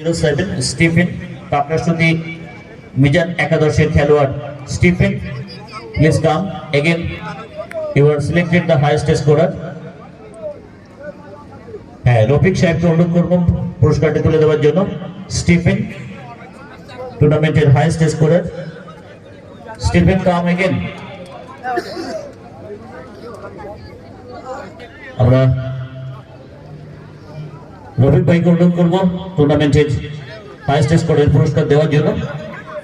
Zero seven Stephen কাকরাশুতি মিজান একাদশের খেলোয়াড় Stephen please come. Again you are selected the highest scorer হ্যাঁ রফিক সাহেবকে অনুরোধ করব পুরস্কারটি তুলে দেওয়ার জন্য। স্টিফেন টুর্নামেন্টের highest scorer Stephen come again আমরা রফিক ভাইকে অনুরোধ করব টুর্নামেন্টের হাইস্ট স্কোরের পুরস্কার দেওয়ার জন্য।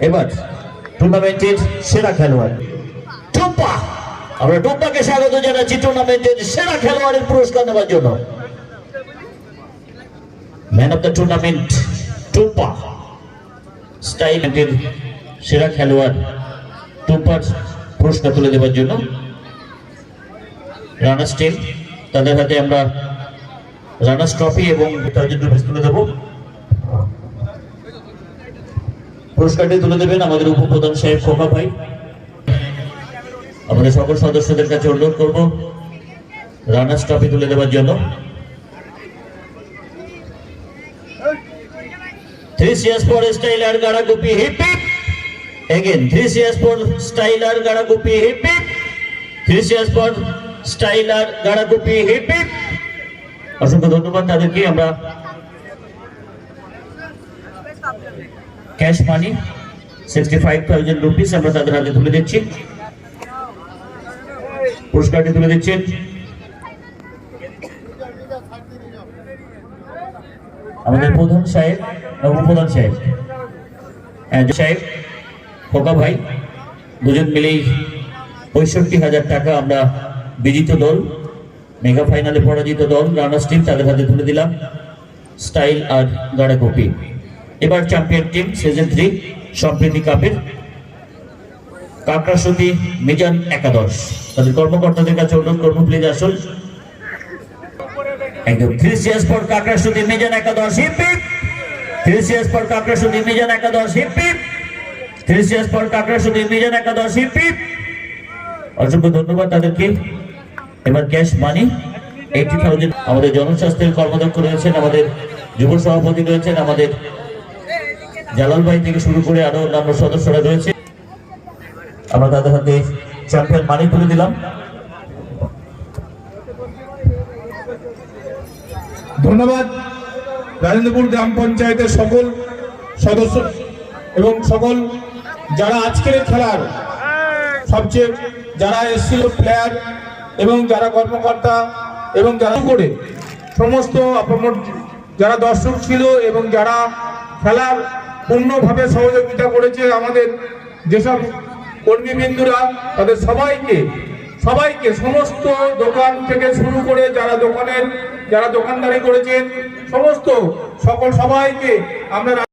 এবার টুর্নামেন্টের সেরা খেলোয়াড়। আমরা স্বাগত জানাচ্ছি টুর্নামেন্টের সেরা খেলোয়াড়ের পুরস্কার জন্য। Man of the tournament Tumpa. স্টাইলের সেরা খেলোয়াড় টুম্পার পুরস্কার তুলে দেওয়ার জন্য। রানার্স টিম তাদের হাতে আমরা রানার্স ট্রফি এবং টার্গেট ট্রফি তুলে দেবো। পুরস্কারটি তুলে দেবেন আমাদের উপপ্রধান সাহেব খোকা ভাই। আমাদের সকল সদস্যদের কাছে অনুরোধ করব রানার্স ট্রফি তুলে দেওয়ার জন্য। স্টাইলার গাড়া গুপি হিপ থ্রি স্টাইলার গাড়া গুপি থ্রি স্টাইলার গাড়া গুপি অসংখ্য ধন্যবাদ তাদেরকে আমরা cash money sixty five thousand rupees আমরা তাদের হাতে তুলে দিচ্ছি। পুরস্কারটি তুলে দিচ্ছেন। আমাদের প্রধান সাহেব উপপ্রধান সাহেব। হ্যাঁ, সাহেব খোকা ভাই দুজন মিলেই পঁয়ষট্টি হাজার টাকা আমরা বিজিত দল মেগা ফাইনালে পরাজিত দল, রানার্স টিম তাদের হাতে তুলে দিলাম। স্টাইল আর গাড়া কপি এবার চ্যাম্পিয়ন টিম, সিজন থ্রি, সম্প্রীতি কাপের কাকরাসতী, মিজান একাদশ। তাদের কর্মকর্তাদের কাছে অনুরোধ করব প্লিজ আসুন। একদম সিয়ার্স ফর মিজান একাদশ hip hip three cheers for Mizan একাদশ hip hip three cheers for Mizan একাদশ হিপ অসংখ্য ধন্যবাদ তাদেরকে। এবার ক্যাশ মানি এইটি থাউজেন্ড আমাদের জনস্বাস্থ্যের কর্মদক্ষ রয়েছেন, আমাদের যুব সভাপতি রয়েছেন, আমাদের জালাল ভাই থেকে শুরু করে আরও অন্যান্য সদস্যরা রয়েছে। আমরা তাদের হাতে চ্যাম্পিয়ন মানি তুলে দিলাম। ধন্যবাদ। রাজেন্দ্রপুর গ্রাম পঞ্চায়েতের সকল সদস্য এবং সকল যারা আজকের খেলার সবচেয়ে যারা এসেছিল প্লেয়ার এবং যারা কর্মকর্তা এবং যারা করে, সমস্ত যারা দর্শক ছিল এবং যারা খেলার পূর্ণভাবে সহযোগিতা করেছে আমাদের যেসব কর্মীবৃন্দুরা, তাদের সবাইকে সবাইকে সমস্ত দোকান থেকে শুরু করে যারা দোকানের, যারা দোকানদারি করেছেন, সমস্ত সকল সবাইকে আমরা